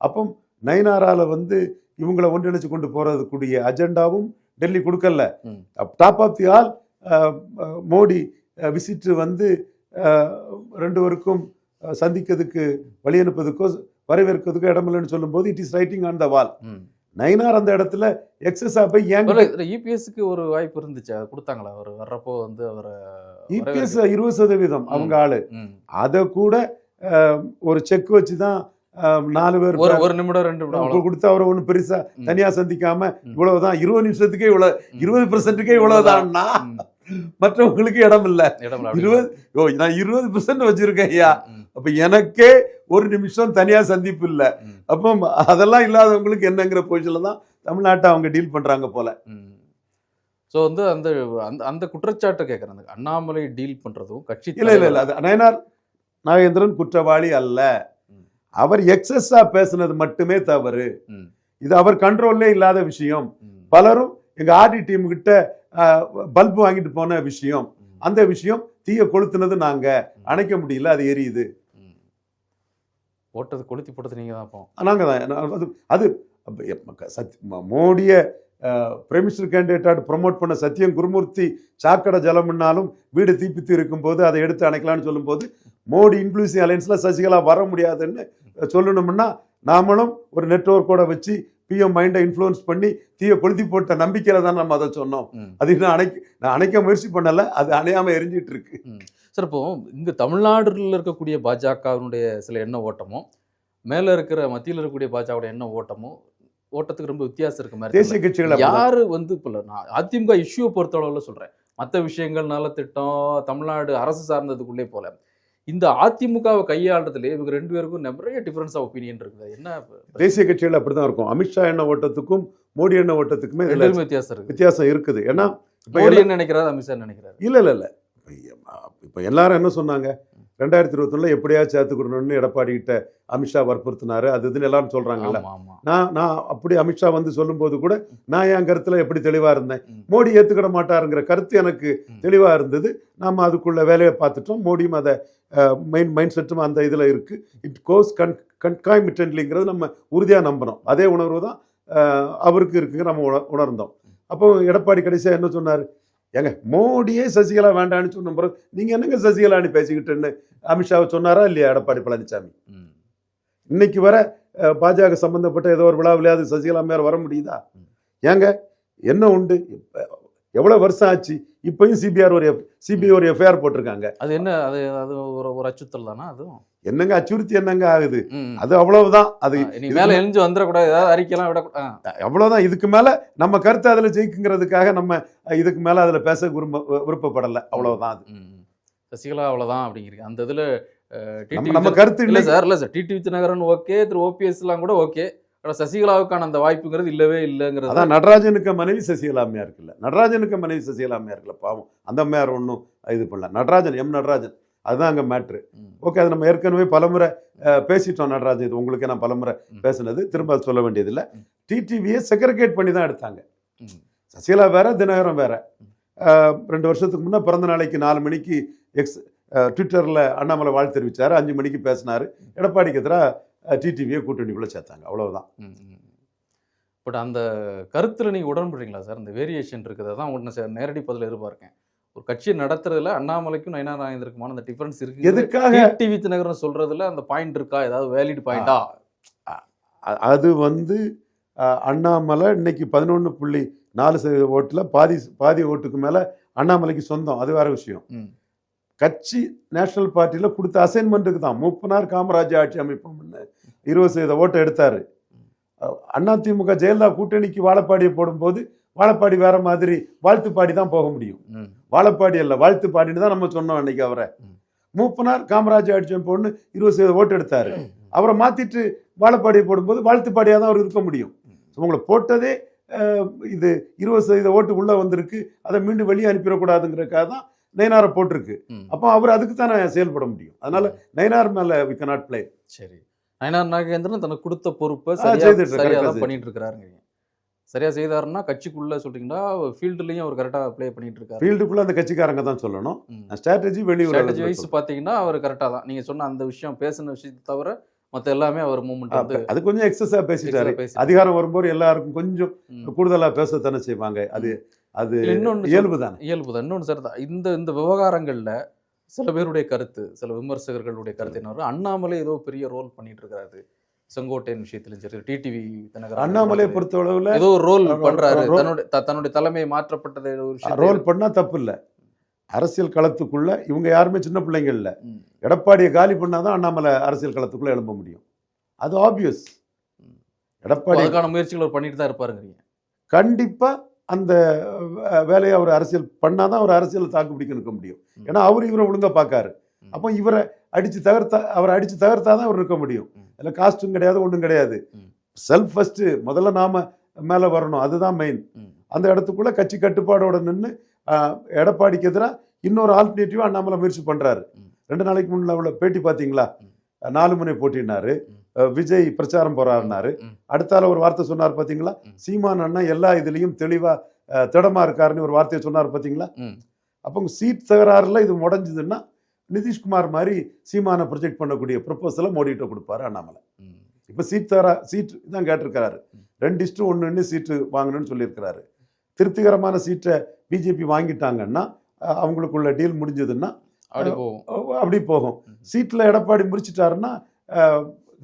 அப்போ நயனாரால வந்து இவங்களை ஒன்றிணைச்சு கொண்டு போறதுக்குரிய அஜெண்டாவும் டெல்லி கொடுக்கல. Top of the all Modi visit வந்து அஹ், ரெண்டு பேருக்கும் அஹ், சந்திக்கிறதுக்கு வழி அனுப்புறதுக்கோ வரவேற்கிறதுக்கோ இடமில்லைன்னு சொல்லும்போது it is writing on the wall ம் நயினார் அந்த இடத்துல எக்ஸஸா போய் ஏன் இபிஎஸ்க்கு ஒரு வாய்ப்பு இருந்துச்சு அது கொடுத்தாங்களா அவர் வர்றப்போ வந்து அவரை இபிஎஸ் இருபது சதவீதம் அவங்க ஆளு. அதை கூட ஒரு செக் வச்சு தான் நாலு பேர் ஒரு ஒரு நிமிடம் ரெண்டு நிமிடம். கொடுத்து அவரை ஒன்றும் பெருசா. தனியா சந்திக்காம. இவ்வளவுதான் இருபது நிமிஷத்துக்கே இவ்வளவு. இருபது பெர்சென்ட்டுக்கே இவ்வளவுதான்னா. மற்றவங்களுக்கு இடம் இல்ல இருபது ஓ நான் இருபது பெர்சென்ட் வச்சிருக்கேன் ஐயா. அப்ப எனக்கே ஒரு நிமிஷம் தனியா சந்திப்பு இல்ல. அப்போ அதெல்லாம் இல்லாதவங்களுக்கு என்னங்கிற பொசிஷன்ல தான் தமிழ்நாட்டை அவங்க டீல் பண்றாங்க போல. ஸோ வந்து அந்த அந்த அந்த குற்றச்சாட்டை கேட்குறேன் அந்த அண்ணாமலை டீல் பண்றதும் கட்சி இல்ல இல்ல இல்ல. அது நயனார் நாகேந்திரன் குற்றவாளி அல்ல. அவர் எக்ஸஸா பேசுனது மட்டுமே தவறு. இது அவர் கண்ட்ரோல்லே இல்லாத விஷயம். பலரும் எங்க ஆர்டி டீம் கிட்ட பல்ப் வாங்கிட்டு போன விஷயம். அந்த விஷயம் தீய கொளுத்துனது நாங்க அணைக்க முடியல அது எரியுது. போட்டது கொளுத்தி போட்டது நீங்க தான் அப்போ நாங்க தான் அது அது சத் மோடிய பிரைம் மினிஸ்டர் கேண்டிடேட்டாக ப்ரொமோட் பண்ண சத்தியம் குருமூர்த்தி சாக்கடை ஜலம்னாலும் வீடு தீப்பித்து இருக்கும்போது அதை எடுத்து அணைக்கலாம்னு சொல்லும்போது மோடி இன்க்ளூசிவ் அலையன்ஸில் சசிகலா வர முடியாதுன்னு சொல்லணும்னா நாமளும் ஒரு நெட்வொர்க்கோட வச்சு பிஎம் மைண்டை இன்ஃப்ளூயன்ஸ் பண்ணி தீய கொளுத்தி போட்ட நம்பிக்கையில தான் நம்ம அதை சொன்னோம். அது இன்னும் அணைக்க நான் அணைக்க முயற்சி பண்ணல அது அணையாம எரிஞ்சிட்டு இருக்கு. சார் இப்போ இங்க தமிழ்நாடுல இருக்கக்கூடிய பாஜகவினுடைய சில எண்ண ஓட்டமும் மேல இருக்கிற மத்தியில் இருக்கக்கூடிய பாஜகவோட எண்ண ஓட்டமும் ஓட்டத்துக்கு ரொம்ப வித்தியாசம் இருக்கு மாதிரி தேசிய கட்சிகள். யாரு வந்து இப்போ நான் அதிமுக இஷ்யூவை பொறுத்தளவுல சொல்றேன். மற்ற விஷயங்கள் நலத்திட்டம் தமிழ்நாடு அரசு சார்ந்ததுக்குள்ளே போல. இந்த அதிமுகவை கையாளுறதுல இவங்க ரெண்டு பேருக்கும் நிறைய டிஃபரன்ஸ் ஆஃப் ஒப்பீனியன் இருக்குது. என்ன தேசிய கட்சிகள் அப்படிதான் இருக்கும். அமித்ஷா எண்ண ஓட்டத்துக்கும் மோடி எண்ண ஓட்டத்துக்குமே வித்தியாசம் இருக்கு வித்தியாசம் இருக்குது. ஏன்னா இப்ப மோடி என்ன நினைக்கிறாரு அமித்ஷா என்ன நினைக்கிறாரு? இல்ல இல்ல இல்ல. இப்ப எல்லாரும் என்ன சொன்னாங்க? ரெண்டாயிரத்தி இருபத்தொன்னுல எப்படியாவது சேர்த்துக்கணும்னு எடப்பாடி கிட்ட அமித்ஷா வற்புறுத்தினாரு. அது இதுன்னு எல்லாரும் சொல்றாங்கல்ல. நான் நான் அப்படி அமித்ஷா வந்து சொல்லும்போது கூட நான் என் கருத்துல எப்படி தெளிவா இருந்தேன். மோடி ஏத்துக்கிட மாட்டாருங்கிற கருத்து எனக்கு. தெளிவா இருந்தது. நாம அதுக்குள்ள வேலையை பார்த்துட்டோம். மோடியும் அதை மைண்ட் மைண்ட் செட்டும் அந்த இதுல இருக்கு. இட் கோஸ் கன் கன்காய்மிட்டன்லிங்கிறது நம்ம உறுதியா நம்பணும் அதே உணர்வு தான் அவருக்கு இருக்குங்க நம்ம உண- உணர்ந்தோம். அப்போ எடப்பாடி கடைசியா என்ன சொன்னாரு? ஏங்க மோடியே சசிகலா வேண்டாம்னு சொன்ன பிறகு நீங்க என்னங்க சசிகலான்னு பேசிக்கிட்டுன்னு அமித்ஷாவை சொன்னாரா இல்லையா எடப்பாடி பழனிசாமி. இன்னைக்கு வர பாஜக சம்பந்தப்பட்ட ஏதோ ஒரு விழாவிலையாவது சசிகலா மேல வர முடியுதா. ஏங்க என்ன உண்டு எவ்வளவு வருஷம் ஆச்சு இப்பயும் சிபிஆர் ஒரு சிபிஐ ஒரு எஃப்ஐஆர் போட்டிருக்காங்க. அது என்ன அது அது ஒரு ஒரு அச்சுறுத்தல் தானா அதுவும் என்னங்க அச்சுறுத்தி என்னங்க ஆகுது. அது அவ்வளவுதான். அது மேல எழுந்து வந்துடக்கூடாது. ஏதாவது அறிக்கையெல்லாம் விடக்கூடாது அவ்வளவுதான். இதுக்கு மேல நம்ம கருத்து அதுல ஜெயிக்குங்கிறதுக்காக நம்ம இதுக்கு மேல அதுல பேச விரும்ப விருப்பப்படல. அவ்வளவுதான் அது. சசிகலா அவ்வளவுதான் அப்படிங்கிறீங்க அந்த இதுல நம்ம கருத்து இல்ல சார் இல்ல சார். டிடி வித்நகரன் ஓகே திரு ஓபிஎஸ் எல்லாம் கூட ஓகே. ஆனா சசிகலாவுக்கான அந்த வாய்ப்புங்கிறது இல்லவே இல்லைங்கிறது அதான் நடராஜனுக்கு மனைவி சசிகலா அம்மையா இருக்குல்ல. நடராஜனுக்கு மனைவி சசிகலா அம்மையா இருக்குல்ல. பாவம். அந்த அம்மையார் ஒன்றும் இது பண்ணல. நடராஜன் எம் நடராஜன். அதுதான் அங்க மேட்ரு. ஓகே அது நம்ம ஏற்கனவே பலமுறை பேசிட்டோம் நடராஜன். இது உங்களுக்கு நான் பலமுறை. பேசுனது. திரும்ப சொல்ல வேண்டியதில்லை. டிடிவியை செக்ரிகேட் பண்ணி தான் எடுத்தாங்க. சசிகலா வேற தினகரன் வேற. ரெண்டு வருஷத்துக்கு முன்னே பிறந்த நாளைக்கு நாலு மணிக்கு எக்ஸ் ட்விட்டரில் அண்ணாமலை வாழ்த்து தெரிவிச்சாரு. அஞ்சு மணிக்கு பேசினாரு. எடப்பாடிக்கு எதிராக டிடிவியை கூட்டணிக்குள்ளே சேர்த்தாங்க. அவ்வளவுதான். பட் அந்த கருத்துல நீங்க உடன்படுறீங்களா சார்? அந்த வேரியேஷன் இருக்குது அதான் ஒன்று சார் நேரடி பதில் எதிர்பார்க்கேன். ஒரு கட்சியை நடத்துறதுல அண்ணாமலைக்கும் நயனா நாகேந்திரக்குமான அந்த டிஃபரன்ஸ் இருக்கு. எதுக்காக? டிடி வித்நகரன் சொல்றதுல அந்த பாயிண்ட் இருக்கா? ஏதாவது வேலிட் பாயிண்டா அது வந்து அண்ணாமலை இன்னைக்கு பதினொன்று புள்ளி நாலு சதவீத ஓட்டில் பாதி பாதி ஓட்டுக்கு மேலே அண்ணாமலைக்கு சொந்தம். அது வேற விஷயம். கட்சி நேஷனல் பார்ட்டியில் கொடுத்த அசைன்மெண்ட்டுக்கு தான். மூப்பனார் காமராஜ் ஆட்சி அமைப்போம்னு இருபது சதவீத ஓட்டை எடுத்தார். அதிமுக ஜெயலலிதா கூட்டணிக்கு வாழப்பாடியை போடும்போது வாழப்பாடி வேற மாதிரி வாழ்த்து பாடி தான் போக முடியும். வாழப்பாடி அல்ல வாழ்த்து பாடின்னு தான் நம்ம சொன்னோம் அன்னைக்கு அவரை. மூப்பனார் காமராஜ் ஆட்சி அமைப்போம்னு இருபது சதவீத ஓட்டு எடுத்தாரு. அவரை மாத்திட்டு வாழப்பாடியை போடும்போது வாழ்த்துப்பாடியாக தான் அவர் இருக்க முடியும். உங்களை போட்டதே இது இருபது சதவீத ஓட்டு உள்ள வந்திருக்கு. அதை மீண்டும் வெளியே அனுப்பிடக்கூடாதுங்கிறதுக்காக தான் நயனாரை போட்டிருக்கு. அப்போ அவர் அதுக்கு தானே செயல்பட முடியும். அதனால நயனார் மேல வி cannot play. சரி. நயனார் நாகேந்திரன் தனக்கு கொடுத்த பொறுப்பை ஆ, சரியா செய்துட்டு சரியா correct ஆ தான் பண்ணிட்டு இருக்காருங்க சரியா செய்தாருன்னா கட்சிக்குள்ள சொல்றீங்களா? ஃபீல்டுலயும் அவர் கரெக்டா ப்ளே பண்ணிட்டு இருக்காரு ஃபீல்டுக்குள்ள அந்த கட்சிக்காரங்க தான் சொல்லணும். ஸ்ட்ராட்டஜி வெளியூர் ஸ்ட்ராட்டஜி வைஸ் பாத்தீங்கன்னா அவர் கரெக்டா தான். நீங்க சொன்ன அந்த விஷயம் பேசின விஷயத்தை தவிர மத்த எல்லாமே அவர் மூமெண்ட் வந்து அது கொஞ்சம் எக்ஸஸா பேசிட்டாரு. அதிகாரம் வரும்போது எல்லாருக்கும் கொஞ்சம். கூடுதலா பேசத்தானே செய்வாங்க. அது அது இல்ல, இன்னொன்னு இயல்பு தானே இயல்பு தான் இன்னொன்று சார் இந்த இந்த விவகாரங்கள்ல சில பேருடைய கருத்து சில விமர்சகர்களுடைய கருத்து என்ன அண்ணாமலை ஏதோ பெரிய ரோல் பண்ணிட்டு இருக்காரு செங்கோட்டையன் விஷயத்திலும் சரி டிடிவி அண்ணாமலையை பொறுத்தளவுல ஏதோ ரோல் பண்றாரு. தன்னுடைய தன்னுடைய தலைமை மாற்றப்பட்டது ஒரு ரோல் பண்ணா தப்பு இல்ல அரசியல் களத்துக்குள்ள இவங்க யாருமே சின்ன பிள்ளைங்க இல்ல. எடப்பாடியை காலி பண்ணாதான் அண்ணாமலை அரசியல் களத்துக்குள்ள எழும்ப முடியும். அது ஆப்வியஸ். எடப்பாடி முயற்சிகள் பண்ணிட்டு தான் இருப்பாருங்கிறீங்க. கண்டிப்பா அந்த வேலையை அவர் அரசியல் பண்ணாதான் அவர் அரசியல் தாக்கு பிடிக்க நிற்க முடியும். ஏன்னா அவர் இவரை ஒழுங்கா பார்க்காரு. அப்போ இவரை அடிச்சு தகர்த்தா அவரை அடிச்சு தகர்த்தாதான் அவர் இருக்க முடியும். இல்லை காஸ்ட்டும் கிடையாது ஒன்றும் கிடையாது. செல்ஃப் ஃபர்ஸ்ட் முதல்ல நாம மேல வரணும் அதுதான் மெயின். அந்த இடத்துக்குள்ள கட்சி கட்டுப்பாடோட நின்று எடப்பாடிக்கு எதிராக இன்னொரு ஆல்டர்னேட்டிவா அண்ணாமலை முயற்சி பண்றாரு ம். ரெண்டு நாளைக்கு முன்ன உள்ள பேட்டி பாத்தீங்களா ம். நாலு முனை போட்டினாரு விஜய் பிரச்சாரம் போறாருனாரு. அடுத்தால ஒரு வார்த்தை சொன்னார் பாத்தீங்களா. சீமான் அண்ணா எல்லா இதுலயும் தெளிவா திடமா இருக்காருன்னு ஒரு வார்த்தையை சொன்னார் பாத்தீங்களா. அப்போ சீட் தகராறுல இது முடஞ்சுதுன்னா நிதிஷ்குமார் மாதிரி சீமானை ப்ரொஜெக்ட் பண்ணக்கூடிய ப்ரொப்போசலை மோடிகிட்ட கொடுப்பாரு அண்ணாமலை. இப்போ சீட் தகரா சீட் தான் கேட்டிருக்கிறாரு ரெண்டு இஷ்டு ஒன்றுன்னு சீட்டு வாங்கணும்னு சொல்லியிருக்கிறாரு திருப்திகரமான சீட்டை பிஜேபி வாங்கிட்டாங்கன்னா அவங்களுக்குள்ள டீல் முடிஞ்சதுன்னா அப்படி போகும். சீட்டில் எடப்பாடி முடிச்சிட்டாருன்னா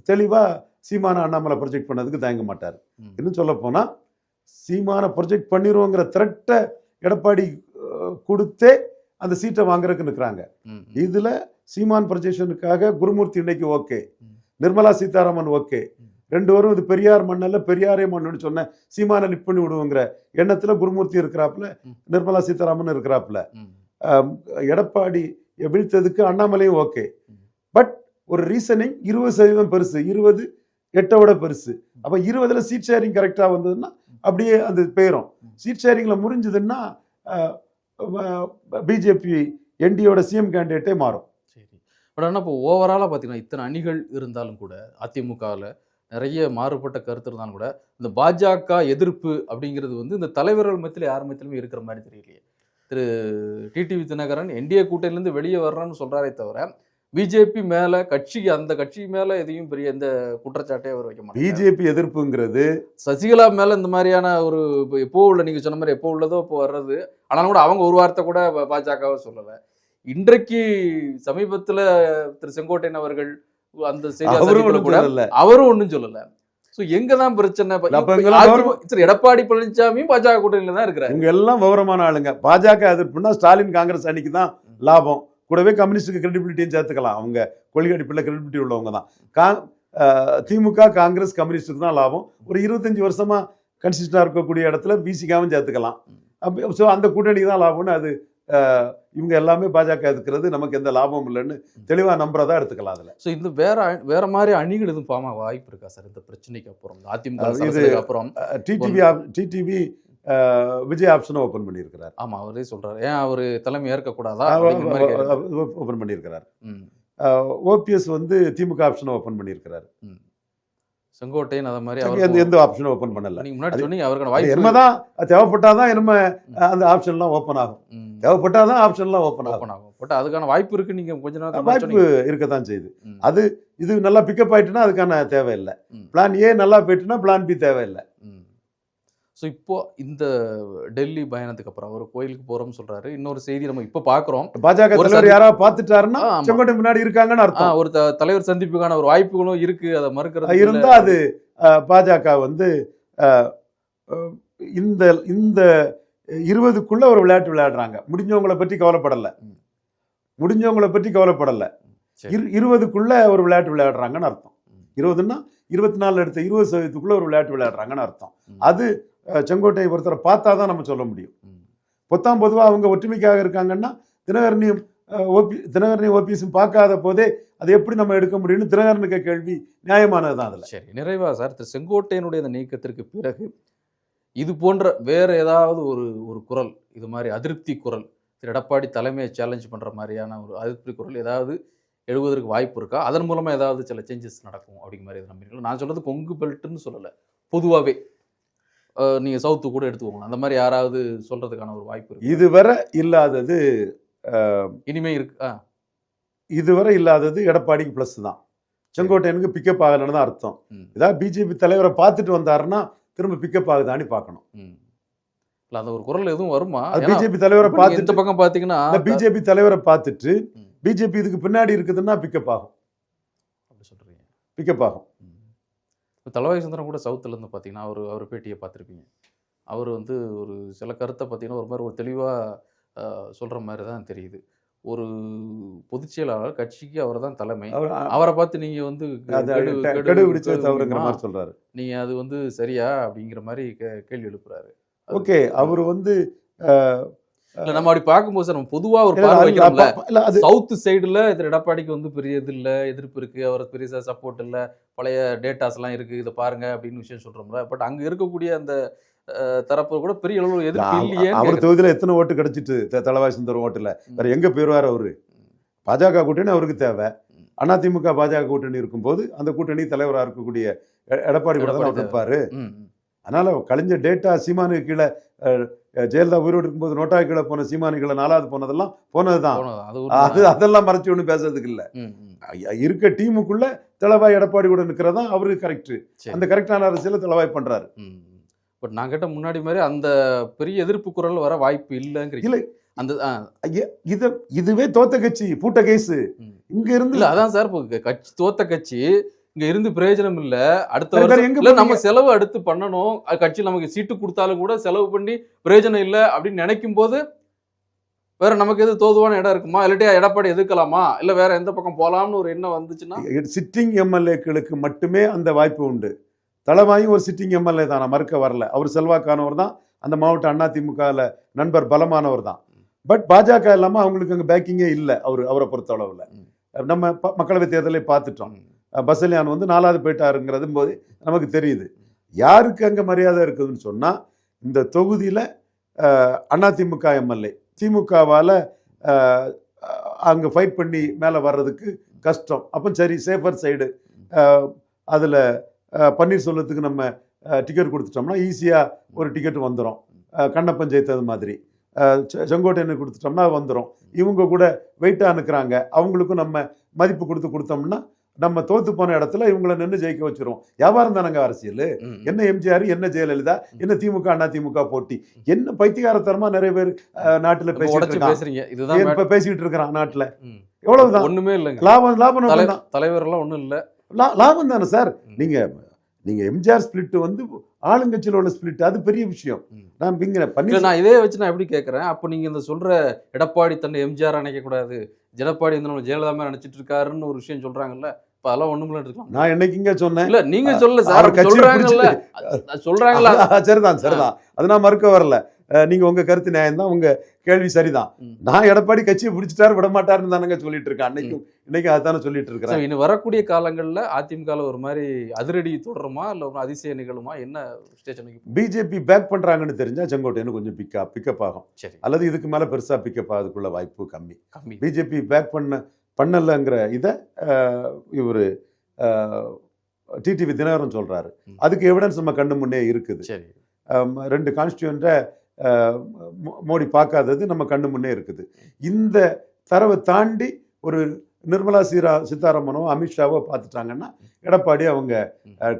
தெளிவாக சீமான அண்ணாமலை ப்ரொஜெக்ட் பண்ணதுக்கு தயங்க மாட்டார். இன்னும் சொல்ல போனால் சீமான ப்ரொஜெக்ட் பண்ணிடுவோங்கிற த்ரெட்டை எடப்பாடி கொடுத்தே அந்த சீட்டை வாங்குறதுக்கு நிற்கிறாங்க. இதுல சீமான் ப்ரொஜெக்ஷனுக்காக குருமூர்த்தி இன்னைக்கு ஓகே. நிர்மலா சீதாராமன் ஓகே. ரெண்டு பேரும் இது பெரியார் மண்ணல்ல பெரியாரே மண்ணுன்னு சொன்ன சீமானை லிப் பண்ணி விடுவோங்கிற எண்ணத்துல குருமூர்த்தி இருக்கிறாப்புல. நிர்மலா சீதாராமன் இருக்கிறாப்புல எடப்பாடி வீழ்த்ததுக்கு அண்ணாமலையும் ஓகே. பட் ஒரு ரீசனிங் இருபது சதவீதம் பெருசு இருபது எட்டை விட பெருசு. அப்போ இருபதுல சீட் ஷேரிங் கரெக்டாக வந்ததுன்னா அப்படியே அந்த போயிடும் சீட் ஷேரிங்கில் முடிஞ்சதுன்னா பிஜேபி என்டியோட சிஎம் கேண்டிடேட்டே மாறும். சரி. பட் ஆனால் இப்போ ஓவராலாக பார்த்தீங்கன்னா இத்தனை அணிகள் இருந்தாலும் கூட அதிமுகவில் நிறைய மாறுபட்ட கருத்து இருந்தாலும் கூட இந்த பாஜக எதிர்ப்பு அப்படிங்கிறது வந்து இந்த தலைவர்கள் மத்தியில் யார் மத்தியிலுமே இருக்கிற மாதிரி தெரியலையே. திரு டிடிவி தினகரன் என்டிஏ கூட்டணியிலேருந்து வெளியே வர்றான்னு சொல்கிறாரே தவிர பிஜேபி மேலே கட்சிக்கு அந்த கட்சி மேலே எதையும் பெரிய எந்த குற்றச்சாட்டே அவர் வைக்க மாட்டார். பிஜேபி எதிர்ப்புங்கிறது சசிகலா மேல இந்த மாதிரியான ஒரு இப்போ எப்போ உள்ள நீங்க சொன்ன மாதிரி எப்போ உள்ளதோ இப்போ வர்றது. ஆனாலும் கூட அவங்க ஒரு வார்த்தை கூட பாஜகவை சொல்லல. இன்றைக்கு சமீபத்துல திரு செங்கோட்டையன் அவர்கள் அந்த செய்தியாளர் அவரும் சந்திப்புல ஒண்ணும் கூட அவரும் ஒண்ணும் சொல்லல. சோ எங்கதான் பிரச்சனை? சரி, எடப்பாடி பழனிசாமியும் பாஜக கூட்டணியில தான் இருக்கிறாரு. இவங்க எல்லாம் விவரமான ஆளுங்க. பாஜக எதிர்ப்புனா ஸ்டாலின் காங்கிரஸ் அன்னைக்கு தான் லாபம். கூடவே கம்யூனிஸ்டுக்கு கிரெடிபிலிட்டியும் சேர்த்துக்கலாம். அவங்க கொள்கை அடிப்படையில் கிரெடிபிலிட்டி உள்ளவங்க தான். கா திமுக காங்கிரஸ் கம்யூனிஸ்டுக்கு தான் லாபம். ஒரு இருபத்தஞ்சு வருஷமா கன்சிஸ்டண்டா இருக்கக்கூடிய இடத்துல பிசிகாவும் சேர்த்துக்கலாம். ஸோ அந்த கூட்டணிக்கு தான் லாபம்னு அது இவங்க எல்லாமே பாஜக எதுக்குறது? நமக்கு எந்த லாபமும் இல்லைன்னு தெளிவா நம்புறதா எடுத்துக்கலாம் அதுல. சோ இந்த வேற வேற மாதிரி அணிகள் எதுவும் ஆக வாய்ப்பு இருக்கா சார்? இந்த பிரச்சனைக்கு அப்புறம் அதிமுக அது இது- அப்புறம்? டிடிவி டிடிவி விஜய் ஆப்ஷனை ஓப்பன் பண்ணியிருக்கிறார். ஆமா அவரே சொல்றாரு. ஏன் அவரு தலைமை ஏற்க கூடாதா அப்படிங்கிற மாதிரி கேக்குறாரு. ஓப்பன் பண்ணியிருக்கிறார். ஓபிஎஸ் வந்து திமுக ஆப்ஷனை ஓப்பன் பண்ணியிருக்கிறார். செங்கோட்டையன் அத மாதிரி எந்த எந்த ஆப்ஷனும் ஓப்பன் பண்ணல. நீங்க முன்னாடி சொன்னீங்க அவருக்கான வாய்ப்பு என்னதான் அது தேவைப்பட்டாதான் என்னம அந்த ஆப்ஷன்லாம் ஓப்பன் ஆகும். தேவைப்பட்டாதான் ஆப்ஷன்லாம் ஓப்பன் ஆகும். ஆகும். பட் அதுக்கான வாய்ப்பு இருக்கு நீங்க கொஞ்ச முன்னாடி வாய்ப்பு சொன்னீங்க. இருக்கத்தான் செய்யுது. அது இது நல்லா பிக்கப் ஆயிட்டுனா அதுக்கான தேவையில்லை. பிளான் ஏ நல்லா போயிட்டுனா பிளான் பி தேவையில்லை. ஸோ இப்போ இந்த டெல்லி பயணத்துக்கு அப்புறம் அவர் கோயிலுக்கு போறோம்னு சொல்றாரு இன்னொரு செய்தி நம்ம இப்போ பார்க்குறோம் பாஜக தலைவர் யாராவது பார்த்துட்டாருன்னா. செங்கோட்டை முன்னாடி இருக்காங்கன்னு அர்த்தம் ஒரு தலைவர் சந்திப்புக்கான ஒரு வாய்ப்புகளும் இருக்கு அதை மறுக்கிறது இருந்தா அது பாஜக வந்து இந்த இந்த இருபதுக்குள்ள ஒரு விளையாட்டு விளையாடுறாங்க முடிஞ்சவங்களை பற்றி கவலைப்படல. முடிஞ்சவங்களை பற்றி கவலைப்படல. இரு இருபதுக்குள்ள ஒரு விளையாட்டு விளையாடுறாங்கன்னு அர்த்தம். இருபதுன்னா இருபத்தி நாலுல எடுத்த இருபது சதவீதத்துக்குள்ள ஒரு விளையாட்டு விளையாடுறாங்கன்னு அர்த்தம். அது அஹ், செங்கோட்டை ஒருத்தரை பார்த்தா தான் நம்ம சொல்ல முடியும். பொத்தாம் பொதுவாக அவங்க ஒற்றுமைக்காக இருக்காங்கன்னா தினகரனியும் அஹ், ஓபி தினகரனியும் ஓபிஎஸும் பார்க்காத போதே அதை எப்படி நம்ம எடுக்க முடியும்னு தினகரனுக்கு கேள்வி நியாயமானது தான் அதில். சரி நிறைவா சார் திரு செங்கோட்டையனுடைய இந்த நீக்கத்திற்கு பிறகு இது போன்ற வேற ஏதாவது ஒரு ஒரு குரல் இது மாதிரி அதிருப்தி குரல் திரு எடப்பாடி தலைமையை சேலஞ்ச் பண்ற மாதிரியான ஒரு அதிருப்தி குரல் ஏதாவது எழுவதற்கு வாய்ப்பு இருக்கா? அதன் மூலமா ஏதாவது சில சேஞ்சஸ் நடக்கும் அப்படிங்கிற மாதிரி நம்புறீங்களா நான் சொல்றது கொங்கு பெல்ட்னு சொல்லலை பொதுவாகவே நீங்க சவுத்து கூட எடுத்துக்கோங்க அந்த மாதிரி யாராவது சொல்றதுக்கான ஒரு வாய்ப்பு இதுவரை இல்லாதது இனிமே இருக்கு ஆ. இதுவரை இல்லாதது எடப்பாடிக்கு ப்ளஸ் தான். செங்கோட்டையனுக்கு பிக்கப் ஆகலைன்னு தான் அர்த்தம். ஏதாவது பிஜேபி தலைவரை பார்த்துட்டு வந்தாருன்னா திரும்ப பிக்கப் ஆகுதான்னு பார்க்கணும். இல்ல அந்த ஒரு குரல் எதுவும் வருமா? அது பிஜேபி தலைவரை நீங்க இந்த பக்கம் பாத்தீங்கன்னா பிஜேபி தலைவரை பார்த்துட்டு. பிஜேபி இதுக்கு பின்னாடி இருக்குதுன்னா பிக்கப் ஆகும். அப்படி சொல்றீங்க. பிக்கப் ஆகும். இப்போ தலவாய் சுந்தரம் கூட சவுத்துல இருந்து பார்த்தீங்கன்னா அவர் அவர் பேட்டியை பார்த்துருப்பீங்க. அவர் வந்து ஒரு சில கருத்தை பார்த்தீங்கன்னா ஒரு மாதிரி ஒரு தெளிவாக சொல்கிற மாதிரி தான் தெரியுது. ஒரு பொதுச் செயலாளர் கட்சிக்கு அவர் தான் தலைமை. அவர் பார்த்து நீங்கள் வந்து? மாதிரி சொல்றாரு. நீங்கள் அது வந்து சரியா அப்படிங்கிற மாதிரி கேள்வி எழுப்புறாரு. ஓகே அவர் வந்து இல்ல நம்ம அப்படி பார்க்கும்போது சார் நம்ம பொதுவாக ஒரு பார்வை வைக்கிறோம்ல. சவுத் சைடுல திரு எடப்பாடிக்கு வந்து பெரிய இது இல்ல எதிர்ப்பு இருக்கு அவர் பெரிய சப்போர்ட் இல்ல பழைய டேட்டாஸ் எல்லாம் இருக்கு இதை பாருங்க அப்படின்னு விஷயம் சொல்றோம்ல. பட் அங்க இருக்கக்கூடிய அந்த தரப்பு கூட பெரிய அளவு எதிர்ப்பு இல்லையே அவர் தொகுதியில எத்தனை ஓட்டு கிடைச்சிட்டு தலவாய் சுந்தரம் ஓட்டுல? வேற எங்க போயிருவாரு அவரு? பாஜக கூட்டணி அவருக்கு தேவை. அதிமுக பாஜக கூட்டணி இருக்கும்போது அந்த கூட்டணி தலைவரா இருக்கக்கூடிய எடப்பாடி கூட தான் இருப்பாரு. அதனால கழிஞ்ச டேட்டா சீமானுக்கு கீழே ஜெயலலிதா உயிரோடு இருக்கும்போது நோட்டா கீழே போன சீமானிகளை நாலாவது போனதெல்லாம் போனது அது அது அதெல்லாம் மறைச்சு ஒன்றும் பேசுறதுக்கு இல்லை. இருக்க டீமுக்குள்ள தளவாய் எடப்பாடி கூட நிற்கிறதா அவரு கரெக்ட். அந்த கரெக்டான அரசியலை தளவாய் பண்றாரு. பட் நான் கேட்ட முன்னாடி மாதிரி அந்த பெரிய எதிர்ப்பு குரல் வர வாய்ப்பு இல்லைங்கிறீங்க. இல்லை. அந்த இது இதுவே தோத்த கட்சி பூட்ட கேஸ். இங்க இருந்து அதான் சார் கட்சி தோத்த கட்சி இங்க இருந்து பிரயோஜனம் இல்ல. அடுத்த வருஷம் நம்ம? செலவு அடுத்து பண்ணணும். கட்சி நமக்கு சீட்டு கொடுத்தாலும் கூட செலவு பண்ணி பிரயோஜனம் இல்ல அப்படின்னு நினைக்கும் போது வேற நமக்கு எது தோதுவான இடம் இருக்குமா? இல்லாட்டி எடப்பாடி எதிர்க்கலாமா? இல்ல வேற எந்த பக்கம் போலாம்னு ஒரு எண்ணம் வந்துச்சுன்னா? சிட்டிங் எம்எல்ஏக்களுக்கு மட்டுமே அந்த வாய்ப்பு உண்டு. தளவாயும் ஒரு சிட்டிங் எம்எல்ஏ தான். நான் மறுக்க வரல. அவர் செல்வாக்கானவர் தான். அந்த மாவட்ட அதிமுகவில் நண்பர் பலமானவர் தான். பட் பாஜக இல்லாமல் அவங்களுக்கு அங்கே பேக்கிங்கே இல்லை அவர் அவரை பொறுத்த அளவில் நம்ம மக்களவைத் தேர்தலை பார்த்துட்டோம். பசலியான் வந்து நாலாவது போயிட்டாருங்கிறது போது நமக்கு தெரியுது. யாருக்கு அங்கே மரியாதை இருக்குதுன்னு சொன்னால் இந்த தொகுதியில் அதிமுக எம்எல்ஏ. திமுகவால் அங்கே ஃபைட் பண்ணி மேலே வர்றதுக்கு கஷ்டம். அப்போ சரி சேஃபர் சைடு அதில் பன்னீர்செல்வத்துக்கு நம்ம டிக்கெட் கொடுத்துட்டோம்னா ஈஸியாக ஒரு டிக்கெட் வந்துடும் கண்ணப்பன் ஜெயித்தது மாதிரி. செ- செங்கோட்டையனுக்கு கொடுத்துட்டோம்னா வந்துடும் இவங்க கூட வெயிட்டாக அனுக்கிறாங்க. அவங்களுக்கும் நம்ம மதிப்பு கொடுத்து கொடுத்தோம்னா நம்ம தோத்து போன இடத்துல இவங்கள நின்று ஜெயிக்க வச்சிரும் வியாபாரம் தானங்க அரசியல். என்ன எம்ஜிஆர் என்ன ஜெயலலிதா என்ன திமுக அண்ணா திமுக போட்டி? என்ன பைத்தியகாரத்தனமா நிறைய பேர் நாட்டுல பேசிட்டு இப்ப பேசிட்டு இருக்கிறான் நாட்டுல. எவ்வளவுதான்? ஒண்ணுமே இல்லைங்க. லாபம் லாபம் தலைவர் எல்லாம் ஒண்ணும் இல்ல. லாபம் தானே சார். நீங்க நீங்க எம்ஜிஆர் ஸ்பிளிட் வந்து ஆளுங்கட்சியில உள்ள ஸ்பிளிட் அது பெரிய விஷயம். நான் இல்ல பன்னீர் நான் இதே வச்சு நான் எப்படி கேட்கறேன் அப்போ நீங்க இந்த சொல்ற எடப்பாடி தன்னை எம்ஜிஆர் நினைக்க கூடாது எடப்பாடி வந்து நம்ம ஜெயலலிதா மாதிரி நினைச்சிட்டு இருக்காருன்னு ஒரு விஷயம் சொல்றாங்கல்ல. இப்ப அதெல்லாம் ஒண்ணுமில்ல இருக்கலாம் நான் என்னைக்குங்க சொன்னேன்? இல்ல நீங்க சொல்லல சார் அது சொல்றாங்கல்ல. சரிதான் சரிதான். அது நான் மறுக்க வரல. நீங்க உங்க கருத்து நியாயம் தான் உங்க கேள்வி சரிதான். நான் எடப்பாடி கட்சியை பிடிச்சிட்டாரு விட மாட்டாருன்னு தானங்க சொல்லிட்டு இருக்கேன். அன்னைக்கும் இன்னைக்கும் அதுதானே சொல்லிட்டு இருக்கிறேன். இனி வரக்கூடிய காலங்கள்ல அதிமுகல ஒரு மாதிரி அதிரடி தொடருமா இல்ல ஒரு அதிசய நிகழுமா? என்ன ஸ்டேஷனுக்கு பிஜேபி பேக் பண்றாங்கன்னு தெரிஞ்சா செங்கோட்டையனு கொஞ்சம் பிக்கப் பிக்கப் ஆகும். சரி. அல்லது இதுக்கு மேல பெருசா பிக்கப் ஆகுதுக்குள்ள வாய்ப்பு கம்மி. கம்மி. பிஜேபி பேக் பண்ண பண்ணலங்கிற இதை இவர் டிடிவி தினகரன் சொல்றாரு ம். அதுக்கு எவிடன்ஸ் நம்ம கண்ணு முன்னே இருக்குது சரி ரெண்டு கான்ஸ்டியூண்ட்டை மோடி பார்க்காதது நம்ம கண்ணு முன்னே இருக்குது இந்த தரவை தாண்டி ஒரு நிர்மலா சீரா சீதாராமனோ அமித்ஷாவோ பார்த்துட்டாங்கன்னா எடப்பாடி அவங்க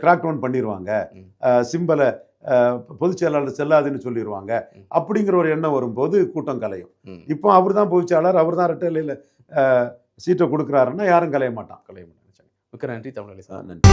கிராக் டவுன் பண்ணிடுவாங்க. சிம்பலை பொதுச் செயலாளர் செல்லாதுன்னு சொல்லிடுவாங்க. அப்படிங்கிற ஒரு எண்ணம் வரும்போது கூட்டம் கலையும். இப்போ அவர் தான் பொதுச்செயலாளர் அவர் தான் ரெட்டையில சீட்டை கொடுக்குறாருன்னா யாரும் கலைய மாட்டான். கலைய மாட்டேன். மிக்க நன்றி தமிழ் நன்றி.